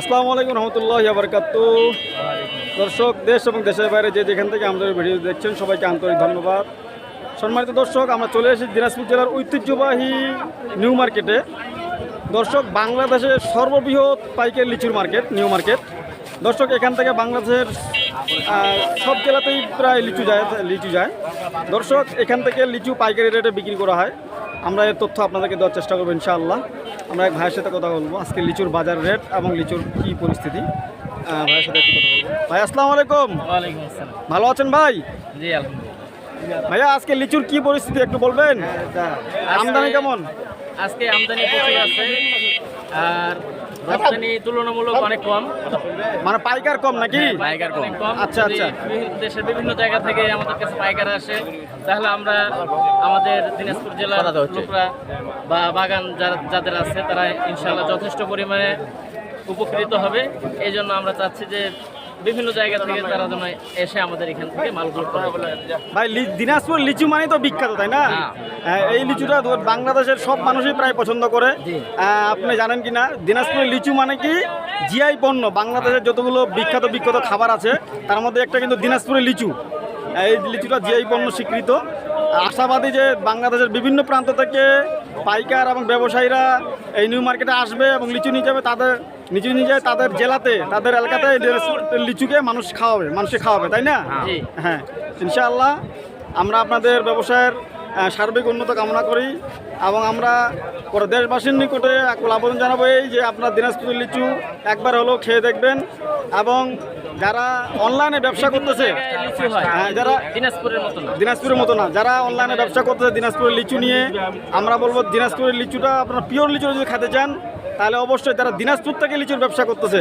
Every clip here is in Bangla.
আসসালামু আলাইকুম রহমতুল্লাহ বরকাত দর্শক, দেশ এবং দেশের বাইরে যে যেখান থেকে আমাদের ভিডিও দেখছেন, সবাইকে আন্তরিক ধন্যবাদ। সম্মানিত দর্শক, আমরা চলে এসেছি দিনাজপুর জেলার ঐতিহ্যবাহী নিউ মার্কেটে। দর্শক, বাংলাদেশের সর্ববৃহৎ পাইকারি লিচুর মার্কেট, নিউ মার্কেট। দর্শক, এখান থেকে বাংলাদেশের সব জেলাতেই প্রায় লিচু যায় লিচু যায়। দর্শক, এখান থেকে লিচু পাইকারি রেটে বিক্রি করা হয়। আমরা এর তথ্য আপনাদেরকে দেওয়ার চেষ্টা করব ইনশাআল্লাহ। আমরা এক ভাইয়ের সাথে কথা বলব। আজকে লিচুর বাজার রেট এবং লিচুর কি পরিস্থিতি? ভাইয়ের সাথে একটু কথা বলব। ভাই আসসালামু আলাইকুম। ভালো আছেন ভাই? জি আলহামদুলিল্লাহ। ভাইয়া আজকে লিচুর কি পরিস্থিতি একটু বলবেন? আমদানি কেমন? আজকে আমদানি প্রচুর আছে আর রপ্তানি তুলনামূলক অনেক কম। মানে পাইকার কম নাকি? পাইকার কম। কম আচ্ছা, আচ্ছা। দেশের বিভিন্ন জায়গা থেকে আমাদের কাছে পাইকার আসে তাহলে আমরা আমাদের দিনাজপুর জেলার লোকরা বা বাগান যারা যাদের আছে তারা ইনশাআল্লাহ যথেষ্ট পরিমাণে উপকৃত হবে। এই জন্য আমরা চাচ্ছি যে বিভিন্ন জায়গা থেকে তারা যেন এসে আমাদের এখান থেকে মালগুলো ভাই দিনাজপুর লিচু মানে তো বিখ্যাত তাই না? হ্যাঁ। হ্যাঁ, এই লিচুটা বাংলাদেশের সব মানুষই প্রায় পছন্দ করে। আপনি জানেন কি না দিনাজপুরের লিচু মানে কি? জিআই পণ্য বাংলাদেশের যতগুলো বিখ্যাত বিখ্যাত খাবার আছে তার মধ্যে একটা কিন্তু দিনাজপুরের লিচু। এই লিচুটা জিআই পণ্য স্বীকৃত। আশাবাদী যে বাংলাদেশের বিভিন্ন প্রান্ত থেকে পাইকার এবং ব্যবসায়ীরা এই নিউ মার্কেটে আসবে এবং লিচু নিয়ে যাবে তাদের লিচু নিজে তাদের জেলাতে তাদের এলাকাতে লিচুকে মানুষ খাওয়াবে মানুষকে খাওয়াবে তাই না? হ্যাঁ। ইনশাআল্লাহ আমরা আপনাদের ব্যবসায়ের সার্বিক উন্নত কামনা করি এবং আমরা পরে দেশবাসীর নিকটে একবার আবেদন জানাব এই যে আপনার দিনাজপুরের লিচু একবার হলেও খেয়ে দেখবেন এবং যারা অনলাইনে ব্যবসা করতেছে হ্যাঁ, যারা দিনাজপুরের মতো না। দিনাজপুরের মতো না যারা অনলাইনে ব্যবসা করতেছে দিনাজপুরের লিচু নিয়ে আমরা বলব দিনাজপুরের লিচুটা আপনার পিওর লিচু যদি খেতে চান তাহলে অবশ্যই যারা দিনাজপুর থেকে লিচুর ব্যবসা করতেছে।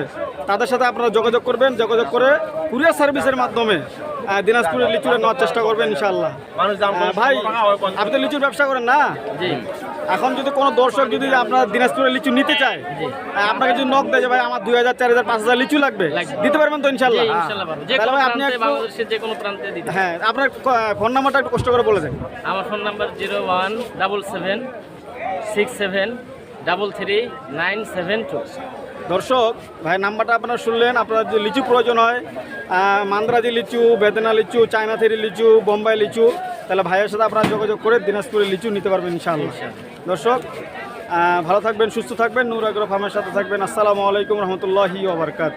তাদের সাথে আপনারা যোগাযোগ করবেন যোগাযোগ করে কুরিয়ার সার্ভিসের মাধ্যমে দিনাজপুরের লিচুটা নেওয়ার চেষ্টা করবেন ইনশাল্লাহ ভাই আপনি তো লিচুর ব্যবসা করেন না? এখন যদি কোনো দর্শক যদি আপনার দিনাজপুরের লিচু নিতে চায় আপনাকে যদি নক দেয় ভাই আমার দুই হাজার চার হাজার পাঁচ হাজার লিচু লাগবে। দিতে পারবেন তো ইনশাল্লাহ তাহলে ভাই আপনি যে কোনো প্রান্তে হ্যাঁ আপনার ফোন নাম্বারটা একটু কষ্ট করে বলে দেন। আমার phone number zero one double seven six seven double three nine seven two দর্শক ভাই নাম্বারটা আপনারা শুনলেন। আপনার যে লিচু প্রয়োজন হয় মান্দ্রাজি লিচু বেদনা লিচু চায়না থেরি লিচু বোম্বাই লিচু তাহলে ভাইয়ের সাথে আপনারা যোগাযোগ করে দিনাজপুরের লিচু নিতে পারবেন ইনশাআল্লাহ। দর্শক ভালো থাকবেন সুস্থ থাকবেন। নূর আগ্রহ ফার্মের সাথে থাকবেন। আসসালামু আলাইকুম রহমতুল্লাহি ওবরকাত